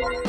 คิ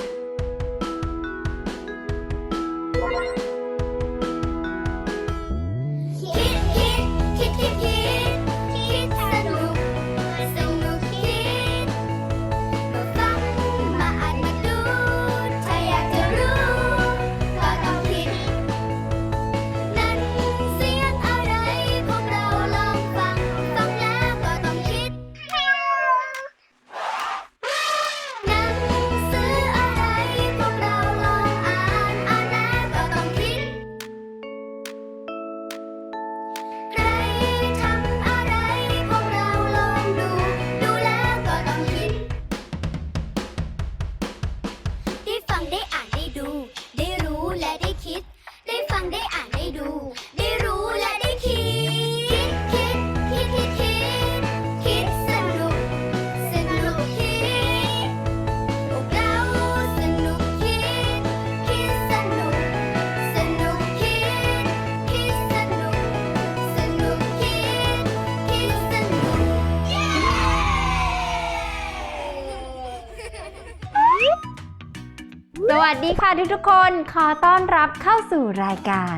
วัสดีค่ะทุกทุกคนขอต้อนรับเข้าสู่รายการ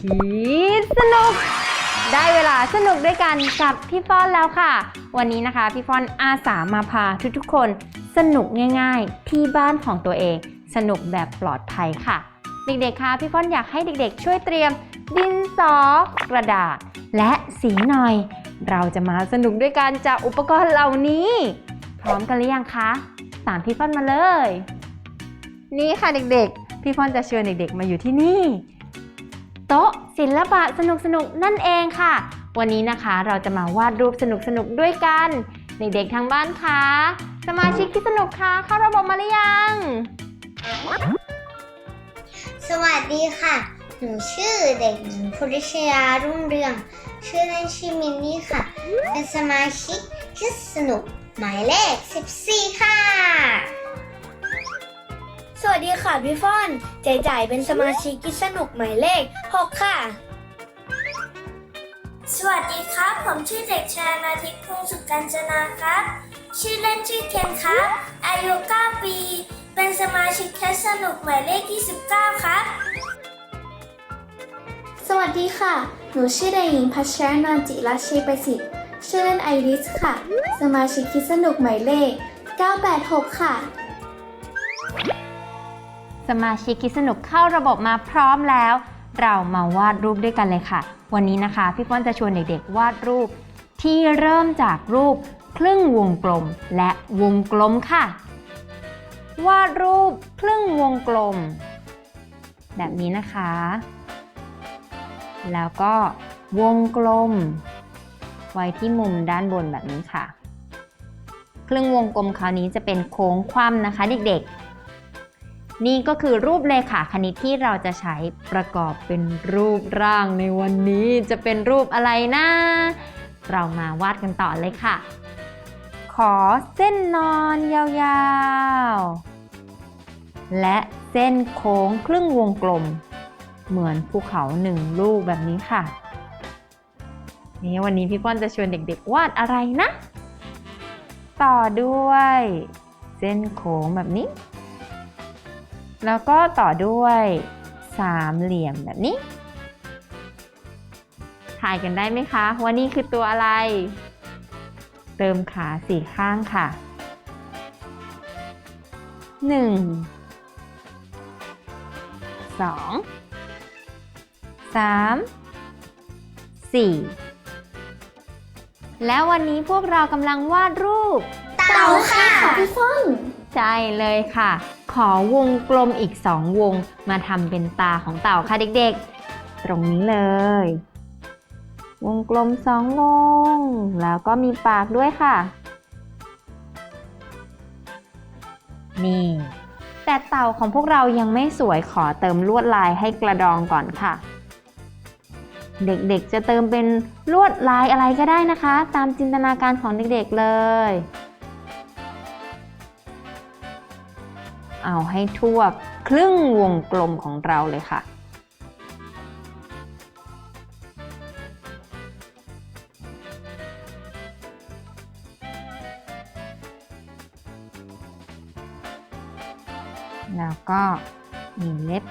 คิดสนุก ได้เวลาสนุกด้วยกันกับพี่ฟอนแล้วค่ะ วันนี้นะคะพี่ฟอนอาสามาพาทุกทุกคน สนุกง่ายๆ ที่บ้านของตัวเอง สนุกแบบปลอดภัยค่ะ เด็กๆคะพี่ฟอนอยากให้เด็กๆ ช่วยเตรียม ดินสอกระดาษ และสีหน่อย เราจะมาสนุกด้วยกันจากอุปกรณ์เหล่านี้ พร้อมกันหรือยังคะตามพี่ฟอนมาเลย นี่ค่ะเด็กๆ พี่ฟอจะเชิญเด็กๆ มาอยู่ที่นี่ โต๊ะศิลปะสนุกๆนั่นเองค่ะ วันนี้นะคะเราจะมาวาดรูปสนุกๆด้วยกัน เด็กๆทางบ้านคะสมาชิกที่สนุกคะเข้าระบบมาหรือยัง สวัสดีค่ะ หนูชื่อเด็กหญิงพุริชยารุ่งเรือง ชื่อเล่นชื่อมินนี่ค่ะ เป็นสมาชิกคิดสนุกหมายเลข 14 ค่ะ สวัสดีค่ะพี่ฟ้อนใจจ่ายเป็นสมาชิกกิจสนุกหมายเลข 6 ค่ะ สวัสดีครับ ผมชื่อเด็กชายนาทิพย์พงศ์สุกัญจนาครับ ชื่อเล่นชื่อเทียนครับ อายุ 9 ปี เป็นสมาชิกแคสสนุกหมายเลข29ครับ สวัสดีค่ะ หนูชื่อเด็กหญิงพัชรนนท์จิรัชเชยประสิทธิ์ ชื่อเล่นไอริสค่ะ สมาชิกคิดสนุกหมายเลข 986 ค่ะ สมาชิกคิดสนุกเข้าระบบมาพร้อมแล้ว เรามาวาดรูปด้วยกันเลยค่ะ วันนี้นะคะ พี่ฟ้อนจะชวนเด็กๆ วาดรูป ที่เริ่มจากรูปครึ่งวงกลมและวงกลมค่ะ วาดรูปครึ่งวงกลม แบบนี้นะคะ แล้วก็วงกลม ไว้ที่มุมด้านบนแบบนี้ค่ะ ครึ่งวงกลมคราวนี้จะเป็นโค้งคว่ำนะคะ เด็กๆ นี่ก็คือรูปเลขาคณิตที่เราจะใช้ประกอบเป็นรูปร่างในวันนี้จะเป็นรูปอะไรนะ เรามาวาดกันต่อเลยค่ะ ขอเส้นนอนยาวๆ และเส้นโค้งครึ่งวงกลม เหมือนภูเขาหนึ่งลูกแบบนี้ค่ะ นี่วันนี้พี่ป้อนจะชวนเด็กๆ วาดอะไรนะ ต่อด้วย เส้นโค้งแบบนี้ แล้วก็ต่อด้วยสามเหลี่ยมแบบนี้ ถ่ายกันได้ไหมคะว่านี่คือตัวอะไร เติมขาสี่ข้างค่ะหนึ่งสองสามสี่แล้ววันนี้พวกเรากำลังวาดรูป เต่าค่ะพี่ฟ้อนใช่เลยค่ะ ขอวงกลมอีกสองวงมาทำเป็นตาของเต่าค่ะเด็กๆ ตรงนี้เลย วงกลมสองวง แล้วก็มีปากด้วยค่ะ นี่ แต่เต่าของพวกเรายังไม่สวยขอเติมลวดลายให้กระดองก่อนค่ะ เด็กๆจะเติมเป็นลวดลายอะไรก็ได้นะคะ ตามจินตนาการของเด็กๆเลย เอาให้ทั่วครึ่งวงกลมของเราเลยค่ะ แล้วก็มีเล็บ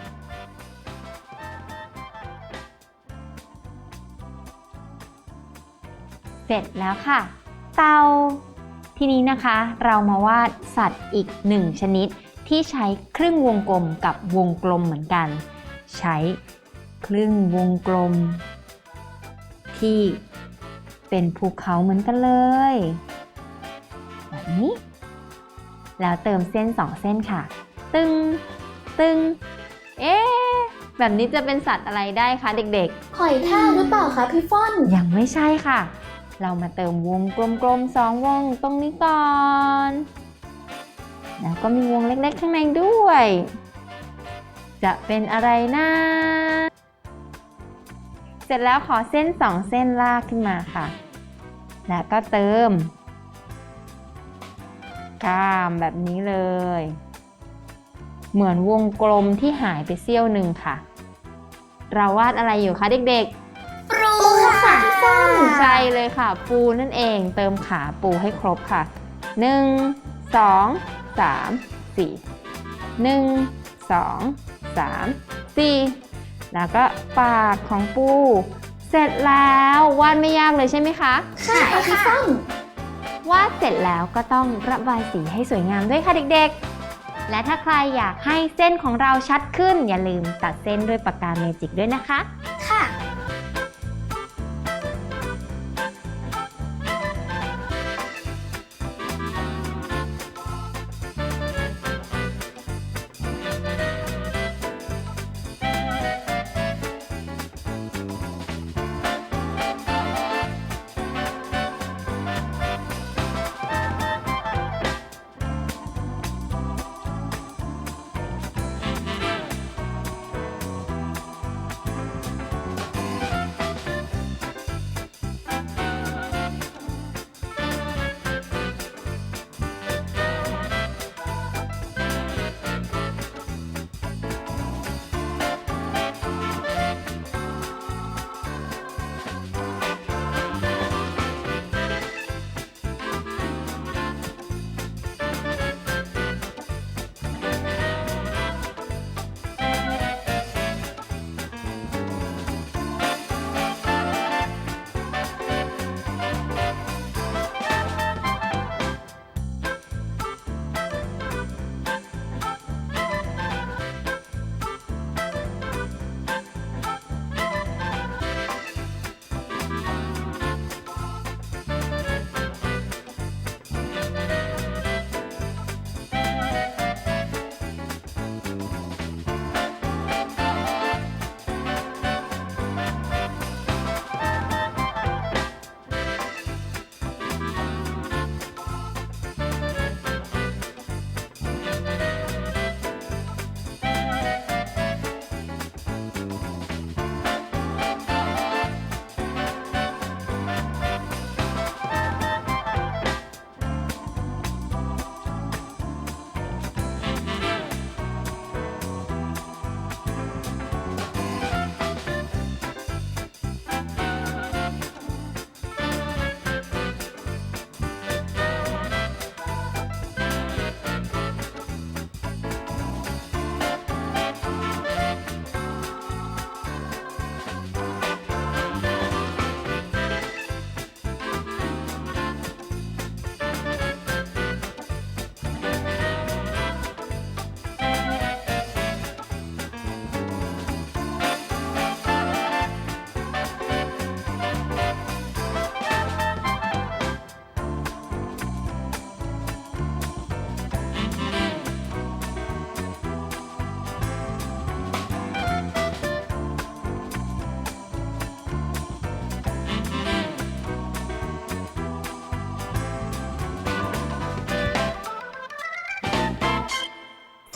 เสร็จแล้วค่ะ เตา ทีนี้นะคะเรามาวาดสัตว์อีกหนึ่งชนิด ที่ใช้ครึ่งวงกลมกับวงกลมเหมือนกัน ใช้ครึ่งวงกลม ที่เป็นภูเขาเหมือนกันเลยแบบนี้ แล้วเติมเส้นสองเส้นค่ะ ตึง ตึง เอ๊ะแบบนี้จะเป็นสัตว์อะไรได้คะเด็กหอยทากหรือเปล่าคะพี่ฟ่อนๆยังไม่ใช่ค่ะ เรามาเติมวงกลมๆสองวงตรงนี้ก่อน แล้วก็มีวงเล็กๆข้างในด้วย จะเป็นอะไรนะเสร็จแล้วขอเส้นสองเส้นลากขึ้นมาค่ะ แล้วก็เติมกล้ามแบบนี้เลย เหมือนวงกลมที่หายไปเสี้ยวหนึ่งค่ะ เราวาดอะไรอยู่คะเด็กๆปรูค่ะพี่ฟ่อนใช่เลยค่ะ ปูนั่นเอง เติมขาปูให้ครบค่ะ1 2 3 4 1 2 3 4 แล้วก็ปากของปู เสร็จแล้ววาดไม่ยากเลยใช่ไหมคะใช่ค่ะพี่ฟ่อนวาดเสร็จแล้วก็ต้องระบายสีให้สวยงามด้วยค่ะเด็กๆ และถ้าใครอยากให้เส้นของเราชัดขึ้น อย่าลืมตัดเส้นด้วยปากกาเมจิกด้วยนะคะ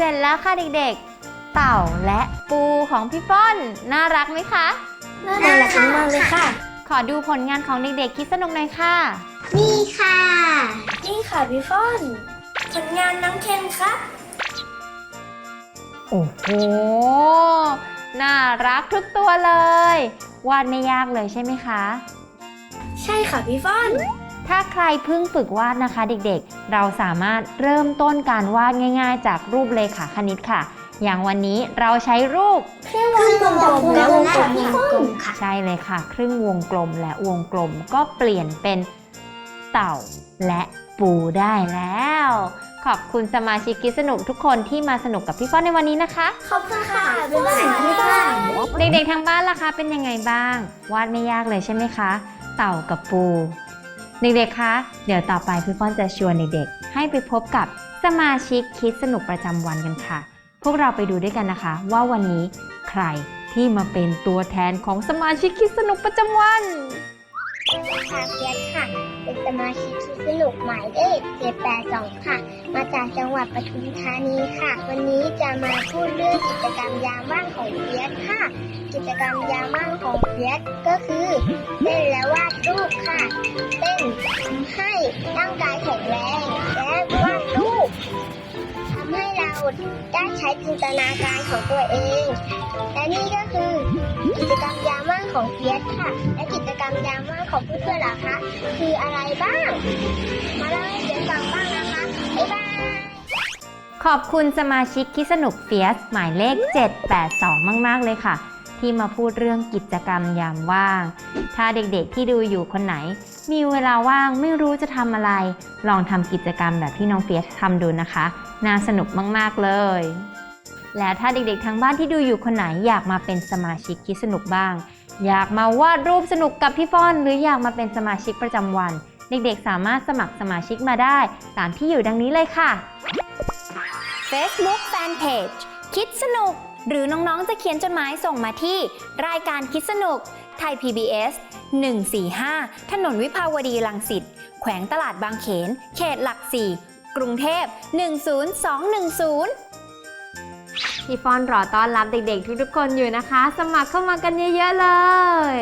ร็จแล้วค่ะเด็กๆ เต่าและปูของพี่ป้อน น่ารักไหมคะ น่ารักมากเลยค่ะ ขอดูผลงานของเด็กๆคิดสนุกหน่อยค่ะ นี่ค่ะ นี่ค่ะพี่ฟ่อน ผลงานน้องเคนครับโอ้โห น่ารักทุกตัวเลย วาดไม่ยากเลยใช่ไหมคะ ใช่ค่ะพี่ฟ่อน ถ้าใครเพิ่งฝึกวาดนะคะเด็กๆ เราสามารถเริ่มต้นการวาดง่ายๆ จากรูปเลขาคณิตค่ะ อย่างวันนี้เราใช้รูปวงกลมและวงกลมค่ะ ใช่เลยค่ะ ครึ่งวงกลมและวงกลมก็เปลี่ยนเป็นเต่าและปูได้แล้ว ขอบคุณสมาชิกกิจสนุกทุกคนที่มาสนุกกับพี่ฟ้อนในวันนี้นะคะ ขอบคุณค่ะบ๊ายบายบ๊ายบายเด็กๆทางบ้านล่ะคะเป็นยังไงบ้าง วาดไม่ยากเลยใช่ไหมคะ เต่ากับปู เด็กๆ คะ เดี๋ยวต่อไปพี่ฟ้อนจะชวนเด็กๆ ให้ไปพบกับสมาชิกคิดสนุกประจำวันกันค่ะ พวกเราไปดูด้วยกันนะคะ ว่าวันนี้ใครที่มาเป็นตัวแทนของสมาชิกคิดสนุกประจำวัน ค่ะเพียสค่ะ เป็นสมาชิกคิดสนุกหมายเลข782ค่ะ มาจากจังหวัดปทุมธานีค่ะ วันนี้จะมาพูดเรื่องกิจกรรมยามว่างของเพียสค่ะ กิจกรรมยามว่างของเพียสก็คือเต้นและวาดรูปค่ะเต้นให้ร่างกายแข็งแรงและวาำให้เราได้ใช้จินตนาการของตัวเอง และนี่ก็คือ กิจกรรมยามว่างของเฟียสค่ะ และกิจกรรมยามว่างของเพื่อนๆล่ะคะ คืออะไรบ้าง มาเล่าให้เฟียสฟังบ้างนะคะ บ๊ายบาย ขอบคุณสมาชิกคิดสนุกเฟียสหมายเลข 782 มาก ๆ เลยค่ะ ที่มาพูดเรื่องกิจกรรมยามว่าง ถ้าเด็กๆที่ดูอยู่คนไหน มีเวลาว่างไม่รู้จะทำอะไร ลองทำกิจกรรมแบบที่น้องเฟียสทำดูนะคะ น่าสนุกมากๆเลย และถ้าเด็กๆทางบ้านที่ดูอยู่คนไหนอยากมาเป็นสมาชิกคิดสนุกบ้าง อยากมาวาดรูปสนุกกับพี่ฟ้อน หรืออยากมาเป็นสมาชิกประจำวัน เด็กๆ สามารถสมัครสมาชิกมาได้ ตามที่อยู่ดังนี้เลยค่ะ Facebook Fanpage คิดสนุก หรือน้องๆจะเขียนจดหมายส่งมาที่ รายการคิดสนุก ไทย PBS 145 ถนนวิภาวดีรังสิต แขวงตลาดบางเขน เขตหลักสี่ กรุงเทพ 10210 พี่ฟอนรอต้อนรับเด็กๆ ทุกๆคนอยู่นะคะ สมัครเข้ามากันเยอะๆเลย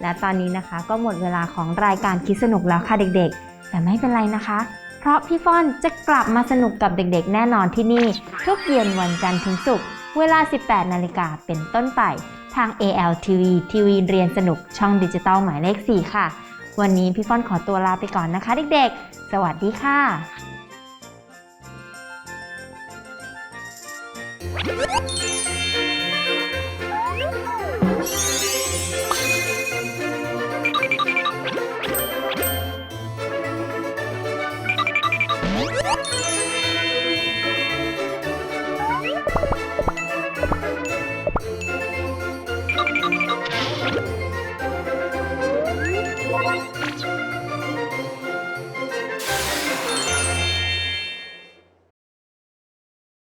และตอนนี้นะคะก็หมดเวลาของรายการคิดสนุกแล้วค่ะเด็กๆ แต่ไม่เป็นไรนะคะ เพราะพี่ฟอนจะกลับมาสนุกกับเด็กๆ แน่นอนที่นี่ ทุกเย็นวันจันทร์ถึงศุกร์เวลา 18 นาฬิกาเป็นต้นไป ทาง ALTV ทีวีเรียนสนุกช่องดิจิตอลหมายเลข 4 ค่ะ วันนี้พี่ฟอนขอตัวลาไปก่อนนะคะเด็กๆ สวัสดีค่ะ「